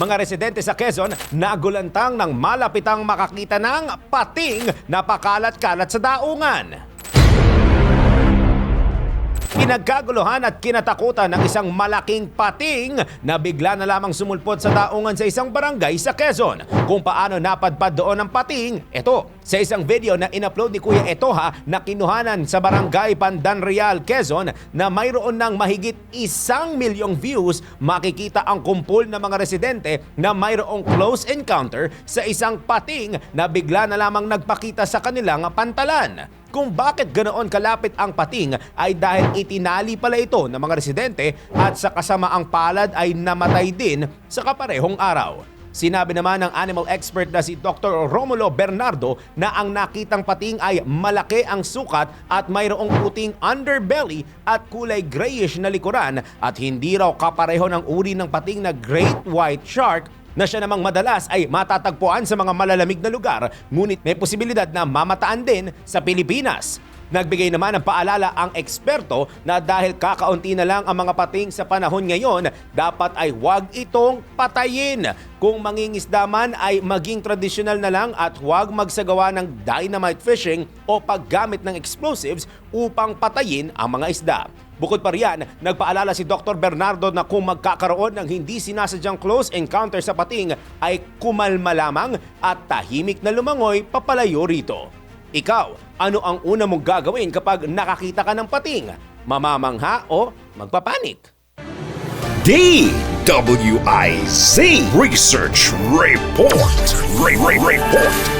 Mga residente sa Quezon nagulantang ng malapitang makakita ng pating na pakalat-kalat sa daungan. Pinagkaguluhan at kinatakutan ng isang malaking pating na bigla na lamang sumulpot sa daungan sa isang barangay sa Quezon. Kung paano napadpad doon ang pating, ito. Sa isang video na inupload ni Kuya Etoha na kinuhanan sa barangay Pandan Real, Quezon na mayroon ng mahigit isang milyong views, makikita ang kumpul ng mga residente na mayroong close encounter sa isang pating na bigla na lamang nagpakita sa kanilang pantalan. Kung bakit ganoon kalapit ang pating ay dahil itinali pala ito ng mga residente at sa kasamaang palad ay namatay din sa kaparehong araw. Sinabi naman ng animal expert na si Dr. Romulo Bernardo na ang nakitang pating ay malaki ang sukat at mayroong puting underbelly at kulay grayish na likuran at hindi raw kapareho ng uri ng pating na great white shark na siya namang madalas ay matatagpuan sa mga malalamig na lugar ngunit may posibilidad na mamataan din sa Pilipinas. Nagbigay naman ng paalala ang eksperto na dahil kakaunti na lang ang mga pating sa panahon ngayon, dapat ay huwag itong patayin. Kung mangingisda man ay maging tradisyonal na lang at huwag magsagawa ng dynamite fishing o paggamit ng explosives upang patayin ang mga isda. Bukod pa riyan, nagpaalala si Dr. Bernardo na kung magkakaroon ng hindi sinasadyang close encounter sa pating ay kumalma lamang at tahimik na lumangoy papalayo rito. Ikaw, ano ang una mong gagawin kapag nakakita ka ng pating? Mamamangha o magpapanik? DWIZ Research Report. Re- Re- Report.